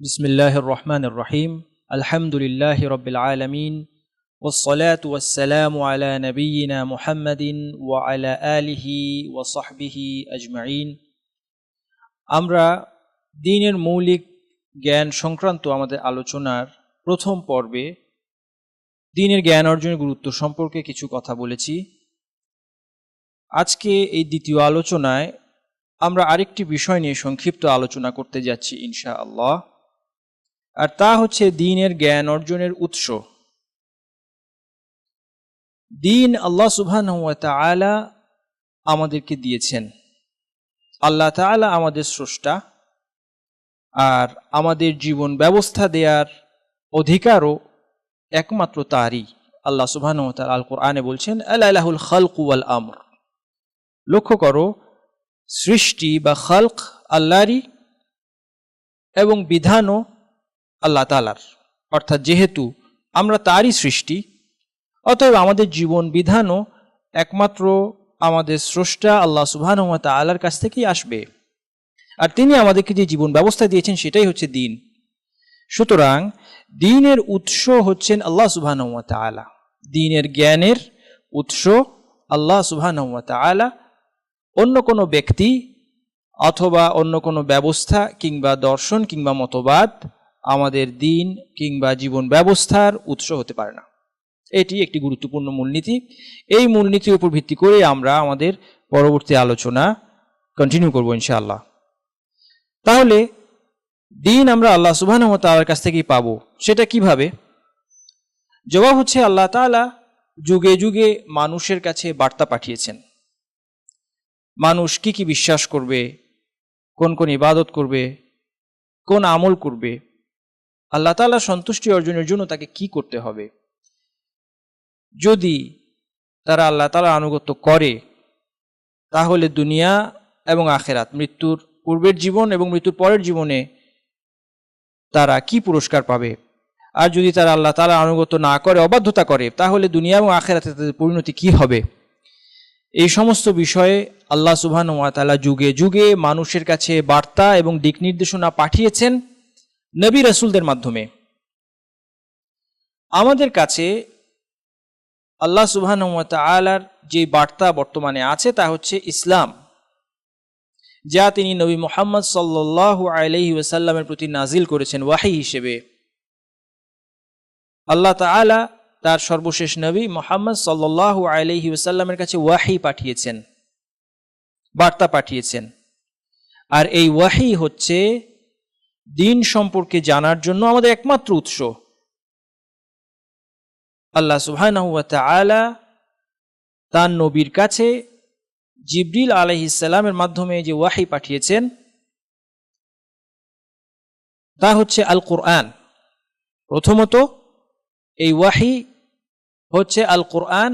بسم الله الرحمن الرحيم الحمد لله رب العالمين والصلاة والسلام على نبينا محمد وعلى آله وصحبه أجمعين আমরা দিনের মৌলিক জ্ঞান সংক্রান্ত আমাদের আলোচনার প্রথম পর্বে দিনের জ্ঞান অর্জনের গুরুত্ব সম্পর্কে কিছু কথা বলেছি আজকে এই দ্বিতীয় আলোচনায় আমরা আরেকটি বিষয় নিয়ে সংক্ষিপ্ত আলোচনা করতে যাচ্ছি ইনশা আল্লাহ আর তা হচ্ছে দিনের জ্ঞান অর্জনের উৎস। দিন আল্লাহ সুবহান আমাদেরকে দিয়েছেন। আল্লাহ তাআলা আমাদের স্রষ্টা আর আমাদের জীবন ব্যবস্থা দেওয়ার অধিকারও একমাত্র তারই। আল্লাহ সুবহান আল কোরআনে বলছেন আল্লাহুল খালকু ওয়াল আমর লক্ষ্য করো, সৃষ্টি বা খালক আল্লাহরই এবং বিধানও আল্লাহ তালার অর্থাৎ যেহেতু আমরা তারই সৃষ্টি, অতএব আমাদের জীবন বিধানও একমাত্র আমাদের স্রষ্টা আল্লাহ সুবহান তালার কাছ থেকেই আসবে। আর তিনি আমাদেরকে যে জীবন ব্যবস্থা দিয়েছেন সেটাই হচ্ছে দিন। সুতরাং দিনের উৎস হচ্ছেন আল্লাহ সুবহান তালা দিনের জ্ঞানের উৎস আল্লাহ সুবহান তালা অন্য কোনো ব্যক্তি অথবা অন্য কোনো ব্যবস্থা কিংবা দর্শন কিংবা মতবাদ আমাদের দিন কিংবা জীবন ব্যবস্থার উৎস হতে পারে না। এটি একটি গুরুত্বপূর্ণ মূলনীতি। এই মূলনীতির উপর ভিত্তি করে আমরা আমাদের পরবর্তী আলোচনা কন্টিনিউ করব ইনশাআল্লাহ। তাহলে, দিন আমরা আল্লাহ সুবাহ তালার কাছ থেকেই পাবো। সেটা কীভাবে? জবাব হচ্ছে আল্লাহ তালা যুগে যুগে মানুষের কাছে বার্তা পাঠিয়েছেন। মানুষ কি কি বিশ্বাস করবে, কোন কোন ইবাদত করবে, কোন আমল করবে আল্লাহ তালা সন্তুষ্টি অর্জনের জন্য তাকে কি করতে হবে? যদি তারা আল্লাহ তালা আনুগত্য করে, তাহলে দুনিয়া এবং আখেরাত, মৃত্যুর পূর্বের জীবন এবং মৃত্যুর পরের জীবনে তারা কি পুরস্কার পাবে? আর যদি তারা আল্লাহ তালা আনুগত্য না করে, অবাধ্যতা করে, তাহলে দুনিয়া এবং আখেরাতে তাদের পরিণতি কি হবে? এই সমস্ত বিষয়ে আল্লাহ সুবহান তালা যুগে যুগে মানুষের কাছে বার্তা এবং দিক নির্দেশনা পাঠিয়েছেন। নবী রসুলদের মাধ্যমে। আমাদের কাছে আল্লাহ সুবহান তালার যে বার্তা বর্তমানে আছে তা হচ্ছে ইসলাম। যা তিনি নবী মোহাম্মদ সাল্লাহ আলহি ওসাল্লামের প্রতি নাজিল করেছেন ওয়াহি হিসেবে। আল্লাহ তালা তার সর্বশেষ নবী মোহাম্মদ সাল্লাহ আলহি ওসাল্লামের কাছে ওয়াহি পাঠিয়েছেন, বার্তা পাঠিয়েছেন। আর এই ওয়াহি হচ্ছে দিন সম্পর্কে জানার জন্য আমাদের একমাত্র উৎস। আল্লাহ সুবাহ তার নবীর কাছে জিবরিল আলহিসাল্লামের মাধ্যমে যে ওয়াহি পাঠিয়েছেন, তা হচ্ছে আল কোরআন প্রথমত, এই ওয়াহি হচ্ছে আল কোরআন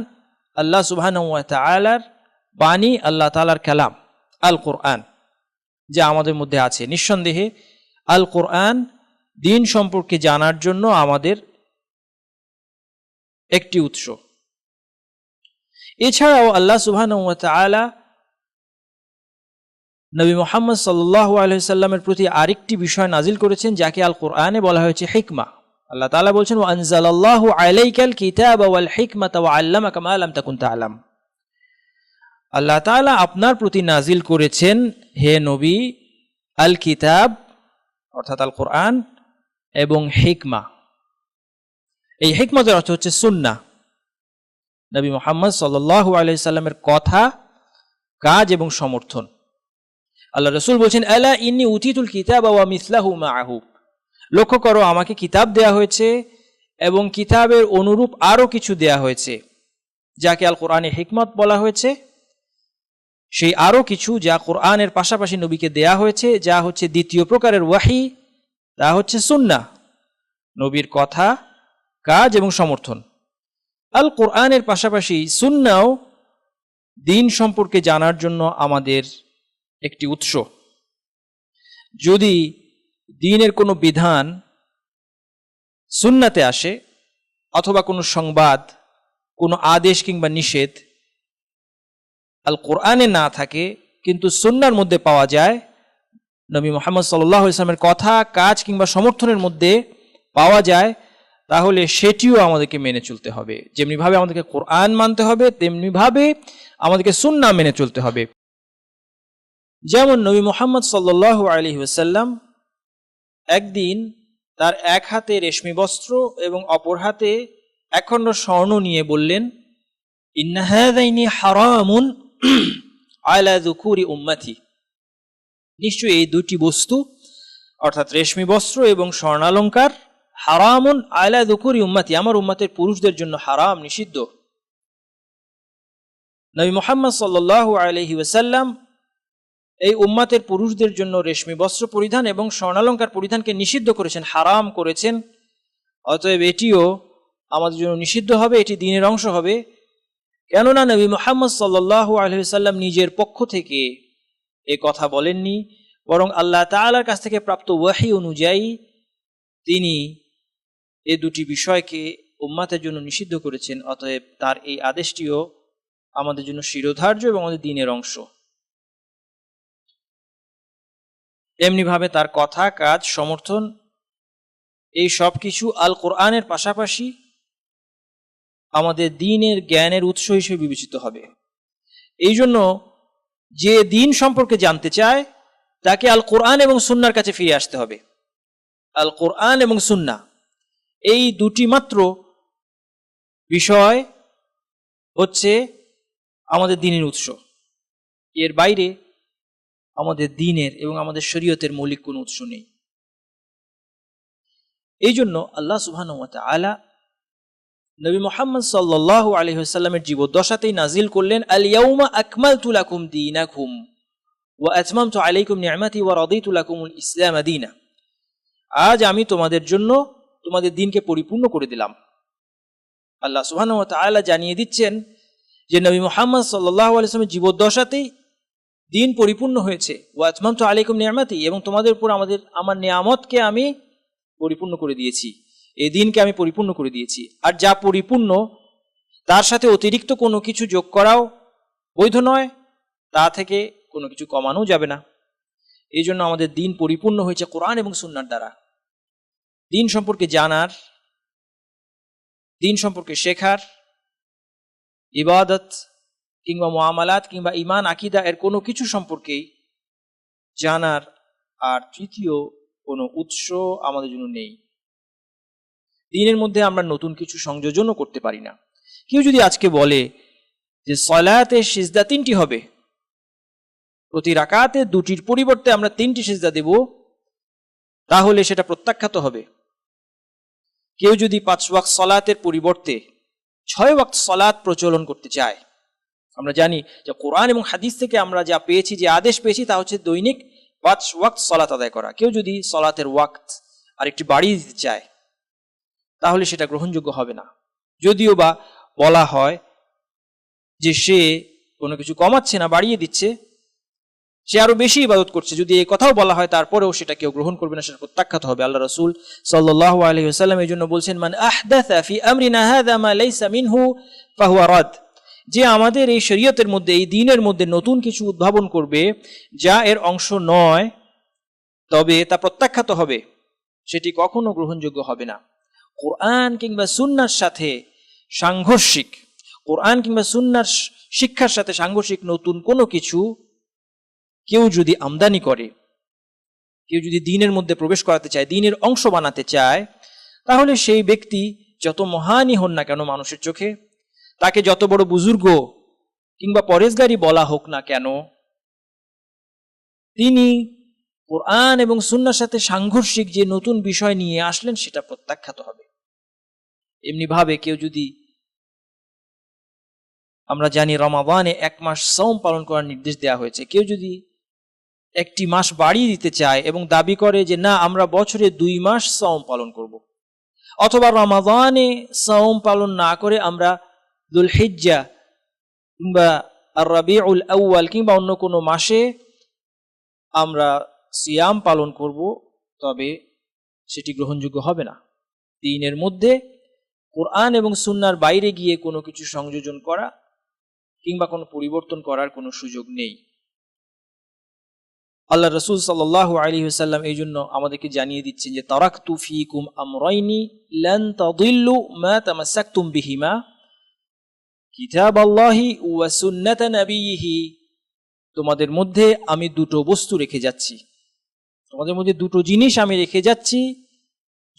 আল্লাহ সুবহান তালার বাণী, আল্লাহ তালার কালাম আল কোরআন যা আমাদের মধ্যে আছে। নিঃসন্দেহে আল কোরআন দিন সম্পর্কে জানার জন্য আমাদের একটি উৎস। এছাড়াও আল্লাহ সুবহান নবী মোহাম্মদ সাল্লাহ প্রতি আরেকটি বিষয় নাজিল করেছেন, যাকে আল কোরআনে বলা হয়েছে হিকমা। আল্লাহ তালা বলছেন ও আনজাল্লাহ আলাইকাল কিতাব ওয়াল হিকমাত ওয়া আল্লামা কামা আলাম তাকুন তালাম আল্লাহ তালা আপনার প্রতি নাজিল করেছেন, হে নবী আল কিতাব অর্থাৎ আল কোরআন এবং হিকমা। এই হিকমতের অর্থ হচ্ছে সুন্না নবী মোহাম্মদ সাল্লাহ আলাইসাল্লামের কথা, কাজ এবং সমর্থন। আল্লাহ রসুল বলছেন, আলা ইন্নি উতিতুল কিতাব ওয়া মিসলাহু মাহু। লক্ষ্য করো, আমাকে কিতাব দেয়া হয়েছে এবং কিতাবের অনুরূপ আরও কিছু দেয়া হয়েছে, যাকে আল কোরআনে হিকমত বলা হয়েছে। সেই আরও কিছু যা কোরআনের পাশাপাশি নবীকে দেয়া হয়েছে, যা হচ্ছে দ্বিতীয় প্রকারের ওয়াহি, তা হচ্ছে সুন্না নবীর কথা, কাজ এবং সমর্থন। আল কোরআনের পাশাপাশি সুন্নাও দিন সম্পর্কে জানার জন্য আমাদের একটি উৎস। যদি দিনের কোনো বিধান সুন্নাতে আসে, অথবা কোনো সংবাদ, কোনো আদেশ কিংবা নিষেধ আল কোরআনে না থাকে, কিন্তু সুন্নার মধ্যে পাওয়া যায়। নবী মোহাম্মদ সাল্লাহ ইসলামের কথা, কাজ কিংবা সমর্থনের মধ্যে পাওয়া যায়। তাহলে সেটিও আমাদেরকে মেনে চলতে হবে। যেমনিভাবে আমাদেরকে কোরআন মানতে হবে, তেমনিভাবে আমাদেরকে সুন্না মেনে চলতে হবে। যেমন নবী মোহাম্মদ সাল্লাহ আলী ওসাল্লাম একদিন তার এক হাতে রেশমি বস্ত্র এবং অপর হাতে একখণ্ড স্বর্ণ নিয়ে বললেন ইন্নাহাদাইনি হারামুন আলা দুকুরি উম্মাথি নিশ্চয়ই এই দুটি বস্তু, অর্থাৎ রেশমি বস্ত্র এবং স্বর্ণালঙ্কার, হারামুন আলা দুকুরি উম্মাতি। আমার উম্মাতের পুরুষদের জন্য হারাম, নিষিদ্ধ। নবী মোহাম্মদ সাল্লাহ আলহি ওসাল্লাম এই উম্মাতের পুরুষদের জন্য রেশমি বস্ত্র পরিধান এবং স্বর্ণালঙ্কার পরিধানকে নিষিদ্ধ করেছেন, হারাম করেছেন। অতএব এটিও আমাদের জন্য নিষিদ্ধ হবে, এটি দিনের অংশ হবে। কেননা নবী মোহাম্মদ সাল্লাহ আলহিসাল্লাম নিজের পক্ষ থেকে এ কথা বলেননি, বরং আল্লাহ তালার কাছ থেকে প্রাপ্ত ওয়াহি অনুযায়ী তিনি এ দুটি বিষয়কে উম্মাতের জন্য নিষিদ্ধ করেছেন, অতএব তার এই আদেশটিও আমাদের জন্য শিরোধার্য এবং আমাদের দিনের অংশ। এমনিভাবে তার কথা, কাজ, সমর্থন, এই সব কিছু আল কোরআনের পাশাপাশি আমাদের দিনের জ্ঞানের উৎস হিসেবে বিবেচিত হবে। এই জন্য যে দিন সম্পর্কে জানতে চায়, তাকে আল কোরআন এবং সুন্নার কাছে ফিরে আসতে হবে। আল কোরআন এবং সুন্না, এই দুটি মাত্র বিষয় হচ্ছে আমাদের দিনের উৎস। এর বাইরে আমাদের দিনের এবং আমাদের শরীয়তের মৌলিক কোনো উৎস নেই। এই জন্য আল্লাহ সুবহান আলা নবী মোহাম্মদ সাল্লাহ আলহিহাস্লামের জীবদ্দশাতেই নাজিল করলেন আলিয়াউমা আকমাল তুলাকুম দিনাকুম ও আজমাম তো আলাইকুম নিয়ামাতি ওয়া রদিতুলাকুমুল ইসলাম আদিনা আজ আমি তোমাদের জন্য তোমাদের দিনকে পরিপূর্ণ করে দিলাম। আল্লাহ সুবহান তাআলা জানিয়ে দিচ্ছেন যে, নবী মোহাম্মদ সাল্লাহ আলাইসলামের জীবদ্দশাতেই দিন পরিপূর্ণ হয়েছে। ও আজমাম তো আলাইকুম নিয়ামাতি এবং তোমাদের উপর আমাদের, আমার নিয়ামতকে আমি পরিপূর্ণ করে দিয়েছি। এই দিনকে আমি পরিপূর্ণ করে দিয়েছি। আর যা পরিপূর্ণ, তার সাথে অতিরিক্ত কোনো কিছু যোগ করাও বৈধ নয়, তা থেকে কোনো কিছু কমানো যাবে না। এই জন্য আমাদের দিন পরিপূর্ণ হয়েছে কোরআন এবং সুন্নার দ্বারা। দিন সম্পর্কে জানার, দিন সম্পর্কে শেখার, ইবাদত কিংবা মোয়ামালাত কিংবা ইমান আকিদা এর কোনো কিছু সম্পর্কেই জানার আর তৃতীয় কোনো উৎস আমাদের জন্য নেই। দিনের মধ্যে আমরা নতুন কিছু সংযোজনও করতে পারি না। কেউ যদি আজকে বলে যে সলায়াতে সিজদা তিনটি হবে, প্রতি রাকাতে দুটির পরিবর্তে আমরা তিনটি সিজদা দেব, তাহলে সেটা প্রত্যাখ্যাত হবে। কেউ যদি পাঁচ ওয়াক্ত সলাতের পরিবর্তে ছয় ওয়াক্ত সলাত প্রচলন করতে চায়, আমরা জানি যে কোরআন এবং হাদিস থেকে আমরা যা পেয়েছি, যে আদেশ পেয়েছি, তা হচ্ছে দৈনিক পাঁচ ওয়াক্ত সলাত আদায় করা। কেউ যদি সলাতের ওয়াক্ত আর একটি বাড়িয়ে দিতে চায় তাহলে সেটা গ্রহণযোগ্য হবে না। যদিও বা বলা হয় যে সে কোনো কিছু কমাচ্ছে না, বাড়িয়ে দিচ্ছে, সে আরও বেশি ইবাদত করছে। যদি এই কথাও বলা হয়, তারপরেও সেটা কেউ গ্রহণ করবে না, সেটা প্রত্যাখ্যাত হবে। আল্লাহ রসুল সাল্লাহ আলহি আসাল্লাম এই জন্য বলছেন, মান রাদ। যে আমাদের এই শরীয়তের মধ্যে, এই দিনের মধ্যে নতুন কিছু উদ্ভাবন করবে, যা এর অংশ নয়, তবে তা প্রত্যাখ্যাত হবে। সেটি কখনো গ্রহণযোগ্য হবে না। কোরআন কিংবা সুন্নার সাথে সাংঘর্ষিক, কোরআন কিংবা সুন্নার শিক্ষার সাথে সাংঘর্ষিক নতুন কোনো কিছু কেউ যদি আমদানি করে, কেউ যদি দিনের মধ্যে প্রবেশ করাতে চায়, দিনের অংশ বানাতে চায়, তাহলে সেই ব্যক্তি যত মহানই হন না কেন মানুষের চোখে, তাকে যত বড় বুজুর্গ কিংবা পরেশগারি বলা হোক না কেন, তিনি কোরআন এবং সুন্নার সাথে সাংঘর্ষিক যে নতুন বিষয় নিয়ে আসলেন, সেটা প্রত্যাখ্যাত হবে এমনি ভাবে কেউ যদি আমরা জানি রমাবানে এক মাস সৌম পালন করার নির্দেশ দেওয়া হয়েছে, কেউ যদি একটি মাস বাড়িয়ে দিতে চায় এবং দাবি করে যে না, আমরা বছরে দুই মাস সৌম পালন করব। অথবা রমাদানে সৌম পালন না করে আমরা দুল হিজ্জা কিংবা আর রবিউল আউয়াল কিংবা অন্য কোনো মাসে আমরা সিয়াম পালন করব, তবে সেটি গ্রহণযোগ্য হবে না। দিনের মধ্যে কোরআন এবং সুন্নার বাইরে গিয়ে কোনো কিছু সংযোজন করা কিংবা কোনো পরিবর্তন করার কোনো সুযোগ নেই। আল্লাহ রসুল সাল্লাহ আলী সাল্লাম এই জন্য আমাদেরকে জানিয়ে দিচ্ছেন যে তারাক তুফিকুম আমরাইনি লেন তাদিল্লু মা তামাসাকতুম বিহিমা কিতাব আল্লাহি ওয়া সুন্নাত নবিহি তোমাদের মধ্যে আমি দুটো বস্তু রেখে যাচ্ছি। তোমাদের মধ্যে দুটো জিনিস আমি রেখে যাচ্ছি।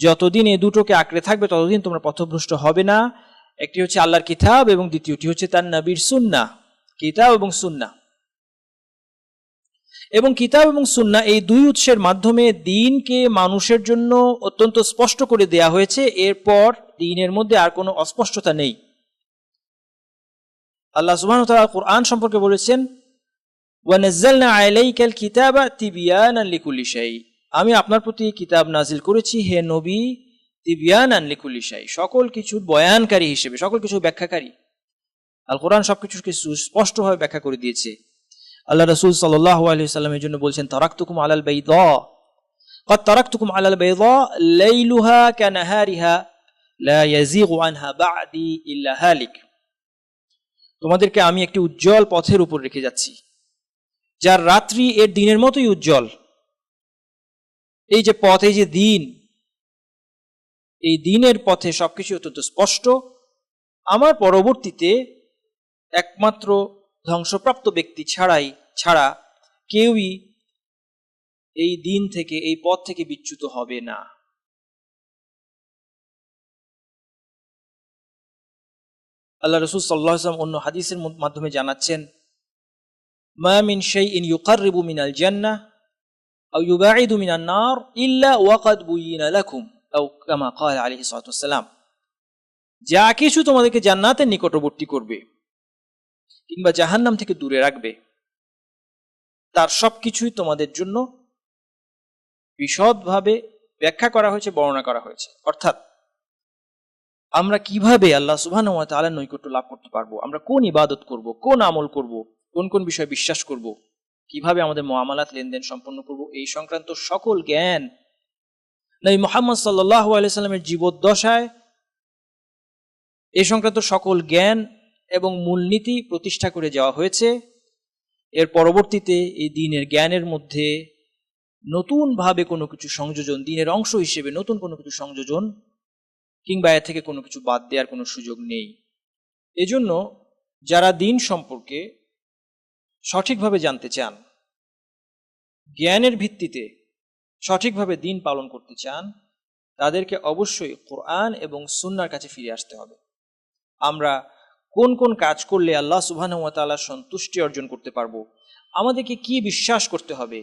যতদিন এই দুটোকে আঁকড়ে থাকবে, ততদিন তোমরা পথভ্রষ্ট হবে না। একটি হচ্ছে আল্লাহর কিতাব এবং দ্বিতীয়টি হচ্ছে তার নবীর সুন্না। কিতাব এবং সুন্না। এবং কিতাব এবং সুন্না এই দুই উৎসের মাধ্যমে দিনকে মানুষের জন্য অত্যন্ত স্পষ্ট করে দেয়া হয়েছে। এরপর দিনের মধ্যে আর কোনো অস্পষ্টতা নেই। আল্লাহ সুবহান কোরআন সম্পর্কে বলেছেন ওয়ানাজ্জালনা আলাইকাল কিতাবা তিবিয়ানান লিকুল্লি শাই আমি আপনার প্রতি কিতাব নাজিল করেছি হে নবী তিবিয়ানান লিকুল্লি শাই সকল কিছুর বয়ানকারী হিসেবে সকল কিছু ব্যাখ্যাকারী আল কোরআন সবকিছুকে সুস্পষ্টভাবে ব্যাখ্যা করে দিয়েছে আল্লাহ রসুল সাল্লাহ আলহি সাল্লামের জন্য বলছেন তারাক্তুকুম আলাল বাইদ قد تركتكم على البيضاء ليلها كنهارها لا يزيغ عنها بعدي إلا هالك তোমাদেরকে আমি একটি উজ্জ্বল পথের উপর রেখে যাচ্ছি যার রাত্রি এর দিনের মতোই উজ্জ্বল। এই যে পথ, এই যে দিন, এই দিনের পথে সবকিছু অত্যন্ত স্পষ্ট। আমার পরবর্তীতে একমাত্র ধ্বংসপ্রাপ্ত ব্যক্তি ছাড়াই, ছাড়া কেউই এই দিন থেকে, এই পথ থেকে বিচ্যুত হবে না। আল্লাহ রসুল সাল্লাম অন্য হাদিসের মাধ্যমে জানাচ্ছেন মা মিন শাইইন ইউকাররিবু মিনাল জান্নাহ আও ইউবাঈদু মিনান নার ইল্লা ওয়াকাদ বুয়িনা লাকুম আও কামা ক্বালা আলাইহিস সালাতু ওয়াসসালাম যা কিছু তোমাদেরকে জান্নাতের নিকটবর্তী করবে কিংবা জাহান্নাম থেকে দূরে রাখবে, তার সবকিছুই তোমাদের জন্য বিশদভাবে ব্যাখ্যা করা হয়েছে, বর্ণনা করা হয়েছে। অর্থাৎ আমরা কীভাবে আল্লাহ সুবহান ওয়া নৈকট্য লাভ করতে পারব? আমরা কোন ইবাদত করব? কোন আমল করব? কোন কোন বিষয়ে বিশ্বাস করব? কীভাবে আমাদের মুআমালাত লেনদেন সম্পন্ন করব? এই সংক্রান্ত সকল জ্ঞান নবী মোহাম্মদ সাল্লাল্লাহু আলাইহি জীবদ্দশায় এই সংক্রান্ত সকল জ্ঞান এবং মূলনীতি প্রতিষ্ঠা করে যাওয়া হয়েছে। এর পরবর্তীতে এই দিনের জ্ঞানের মধ্যে নতুনভাবে কোনো কিছু সংযোজন, দিনের অংশ হিসেবে নতুন কোনো কিছু সংযোজন কিংবা এর থেকে কোনো কিছু বাদ দেওয়ার কোনো সুযোগ নেই। এজন্য যারা দিন সম্পর্কে সঠিকভাবে জানতে চান, জ্ঞানের ভিত্তিতে সঠিকভাবে দিন পালন করতে চান, তাদেরকে অবশ্যই কোরআন এবং সুন্নার কাছে ফিরে আসতে হবে। আমরা কোন কোন কাজ করলে আল্লাহ সুবাহানুয়াতালার সন্তুষ্টি অর্জন করতে পারব, আমাদেরকে কি বিশ্বাস করতে হবে,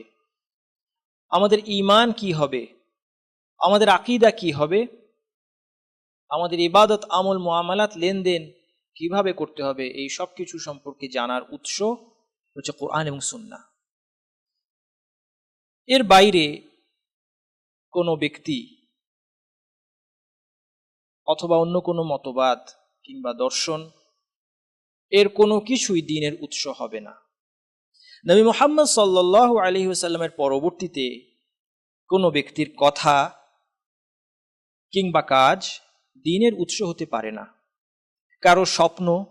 আমাদের ইমান কি হবে, আমাদের আকিদা কি হবে, আমাদের ইবাদত, আমল, মোয়ামালাত, লেনদেন কীভাবে করতে হবে, এই সব কিছু সম্পর্কে জানার উৎস হচ্ছে কোরআন এবং সুন্না। এর বাইরে কোনো ব্যক্তি অথবা অন্য কোনো মতবাদ কিংবা দর্শন এর কোনো কিছুই দিনের উৎস হবে না। নবী মোহাম্মদ সাল্লাহ আলী পরবর্তীতে কোনো ব্যক্তির কথা কিংবা কাজ দিনের উৎস হতে পারে না। কারও স্বপ্ন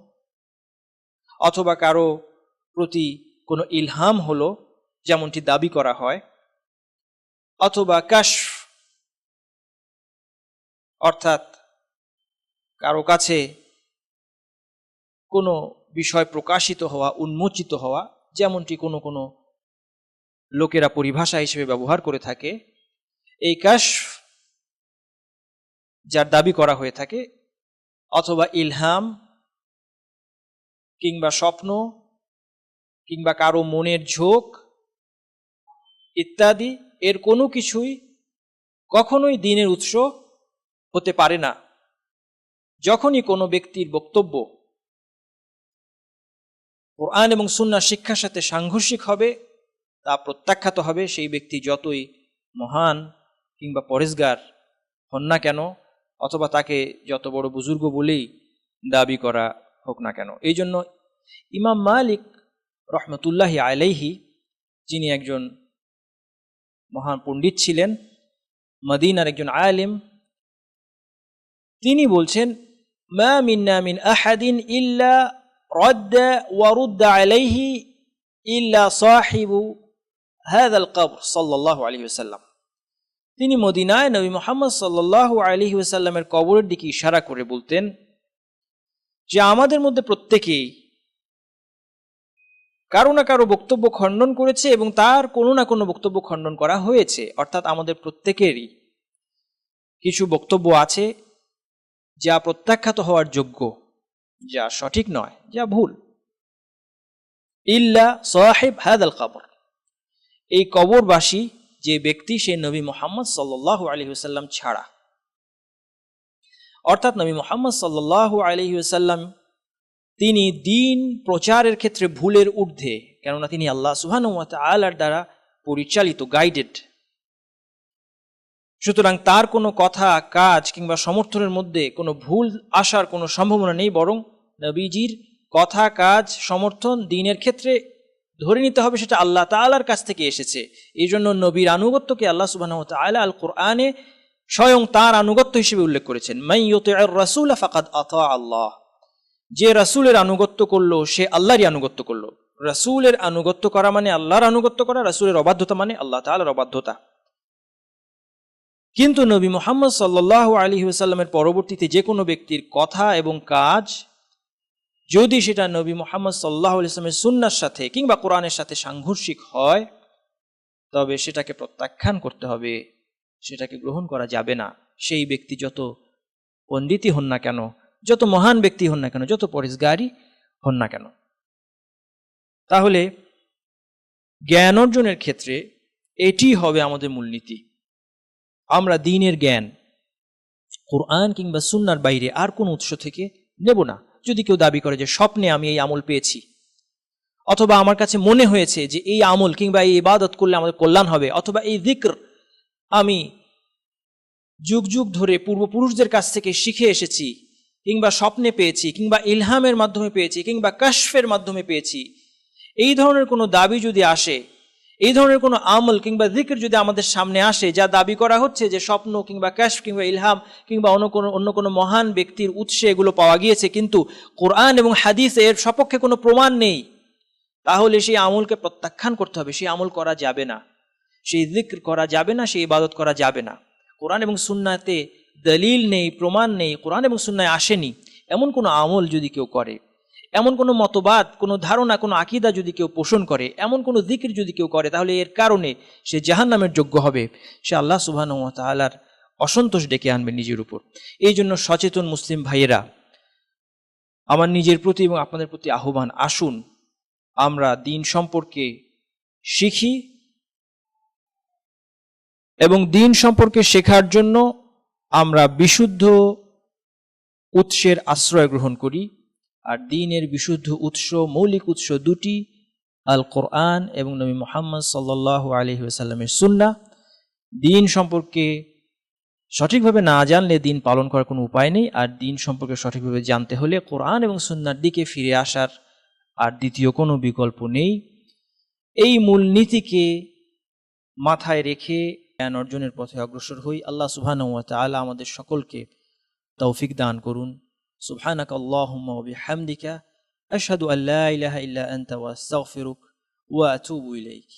অথবা কারও প্রতি কোনো ইলহাম হলো যেমনটি দাবি করা হয়, অথবা কাশ অর্থাৎ কারও কাছে কোনো বিষয় প্রকাশিত হওয়া, উন্মোচিত হওয়া, যেমনটি কোনো কোনো লোকেরা পরিভাষা হিসেবে ব্যবহার করে থাকে, এই কাশ যার দাবি করা হয়ে থাকে, অথবা ইলহাম কিংবা স্বপ্ন কিংবা কারও মনের ঝোঁক ইত্যাদি, এর কোনো কিছুই কখনোই দিনের উৎস হতে পারে না। যখনই কোনো ব্যক্তির বক্তব্য কোরআন এবং সুন্না শিক্ষার সাথে সাংঘর্ষিক হবে, তা প্রত্যাখ্যাত হবে, সেই ব্যক্তি যতই মহান কিংবা পরেশগার হন না কেন, অথবা তাকে যত বড় বুজুর্গ বলেই দাবি করা হোক না কেন। এই জন্য ইমাম মালিক রহমতুল্লাহি আলাইহি, যিনি একজন মহান পণ্ডিত ছিলেন, মদিনার একজন আলিম, তিনি বলছেন, মা মিন মিন আহাদিন ইল্লা রদ্দ ওয়ারুদ্দ আলাইহি ইল্লা সাহিবু হাদ আল কবর সাল্লাহ আলী সাল্লাম তিনি মদিনায় নবী মোহাম্মদ সাল্লাহ আলহি ওসাল্লামের কবরের দিকে ইশারা করে বলতেন যে, আমাদের মধ্যে প্রত্যেকেই কারও না কারও বক্তব্য খণ্ডন করেছে এবং তার কোনো না কোনো বক্তব্য খণ্ডন করা হয়েছে, অর্থাৎ আমাদের প্রত্যেকেরই কিছু বক্তব্য আছে যা প্রত্যাখ্যাত হওয়ার যোগ্য, যা সঠিক নয়, যা ভুল। ইল্লা সাহেব হাদ আল কবর। এই কবরবাসী যে ব্যক্তি, সে নবী মোহাম্মদ সাল্লাহ আলহিহাল্লাম ছাড়া। অর্থাৎ নবী মোহাম্মদ সাল্লাহ আলহিহাল্লাম তিনি দিন প্রচারের ক্ষেত্রে ভুলের ঊর্ধ্বে, কেননা তিনি আল্লাহ সুহান আলার দ্বারা পরিচালিত গাইডেড সুতরাং তার কোনো কথা, কাজ কিংবা সমর্থনের মধ্যে কোনো ভুল আসার কোনো সম্ভাবনা নেই, বরং নবীজির কথা, কাজ, সমর্থন দিনের ক্ষেত্রে ধরে নিতে হবে সেটা আল্লাহ তালার কাছ থেকে এসেছে। এই জন্য নবীর আনুগত্যকে আল্লাহ সুবাহ তালা আল কোরআনে স্বয়ং তার আনুগত্য হিসেবে উল্লেখ করেছেন। মাই রাসুল ফাকাদ আতা আল্লাহ। যে রাসুলের আনুগত্য করল, সে আল্লাহরই আনুগত্য করল। রাসুলের আনুগত্য করা মানে আল্লাহর আনুগত্য করা, রাসুলের অবাধ্যতা মানে আল্লাহ তালার অবাধ্যতা। কিন্তু নবী মোহাম্মদ সাল্লাহ আলী সাল্লামের পরবর্তীতে যে কোনো ব্যক্তির কথা এবং কাজ, যদি সেটা নবী মোহাম্মদ সাল্লাহ ইসলামের সুন্নার সাথে কিংবা কোরআনের সাথে সাংঘর্ষিক হয়, তবে সেটাকে প্রত্যাখ্যান করতে হবে। সেটাকে গ্রহণ করা যাবে না। সেই ব্যক্তি যত পণ্ডিতই হন না কেন যত মহান ব্যক্তি হন না কেন, যত পরিষ্কারই হন না কেন। তাহলে জ্ঞান অর্জনের ক্ষেত্রে এটি হবে আমাদের মূলনীতি আমরা দিনের জ্ঞান, কোরআন কিংবা সুন্নার বাইরে আর কোন উৎস থেকে নেব না। যদি কেউ দাবি করে যে, স্বপ্নে আমি এই আমল পেয়েছি, অথবা আমার কাছে মনে হয়েছে যে, এই আমল কিংবা এই ইবাদত করলে আমাদের কল্যাণ হবে, অথবা এই দিক্র আমি যুগ যুগ ধরে পূর্বপুরুষদের কাছ থেকে শিখে এসেছি কিংবা স্বপ্নে পেয়েছি, কিংবা ইলহামের মাধ্যমে পেয়েছি, কিংবা কাশফের মাধ্যমে পেয়েছি, এই ধরনের কোনো দাবি যদি আসে, এই ধরনের কোনো আমল কিংবা দিকের যদি আমাদের সামনে আসে, যা দাবি করা হচ্ছে যে স্বপ্ন কিংবা ক্যাশ কিংবা ইলহাম কিংবা অন্য কোনো অন্য কোনো মহান ব্যক্তির উৎসে এগুলো পাওয়া গিয়েছে, কিন্তু কোরআন এবং হাদিস এর সপক্ষে কোনো প্রমাণ নেই, তাহলে সেই আমলকে প্রত্যাখ্যান করতে হবে, সেই আমল করা যাবে না, সেই দিক্র করা যাবে না, সেই ইবাদত করা যাবে না। কোরআন এবং সুন্নাতে দলিল নেই, প্রমাণ নেই, কোরআন এবং সুন্নায় আসেনি, এমন কোনো আমল যদি কেউ করে, এমন কোনো মতবাদ, কোনো ধারণা, কোনো আকিদা যদি কেউ পোষণ করে, এমন কোনো দিকের যদি কেউ করে, তাহলে এর কারণে সে জাহান নামের যোগ্য হবে। সে আল্লাহ সুবাহ তালার অসন্তোষ ডেকে আনবে নিজের উপর। এই জন্য সচেতন মুসলিম ভাইয়েরা, আমার নিজের প্রতি এবং আপনাদের প্রতি আহ্বান, আসুন আমরা দিন সম্পর্কে শিখি এবং দিন সম্পর্কে শেখার জন্য আমরা বিশুদ্ধ উৎসের আশ্রয় গ্রহণ করি, আর দিনের বিশুদ্ধ উৎস, মৌলিক উৎস দুটি আল কোরআন এবং নবী মোহাম্মদ সাল্লাহ আলহি আসাল্লামের সুন্না দিন সম্পর্কে সঠিকভাবে না জানলে দিন পালন করার কোনো উপায় নেই, আর দিন সম্পর্কে সঠিকভাবে জানতে হলে কোরআন এবং সুন্নার দিকে ফিরে আসার আর দ্বিতীয় কোনো বিকল্প নেই। এই মূল নীতিকে মাথায় রেখে জ্ঞান অর্জনের পথে অগ্রসর হই। আল্লাহ সুবহান তালা আমাদের সকলকে তৌফিক দান করুন। সুবহানাক আল্লাহমিহামদিকা আশহাদু আল্লাহ ইলাহা ইল্লা আন্তা ওয়াস্তাগফিরুক ওয়া আতুবু ইলাইক।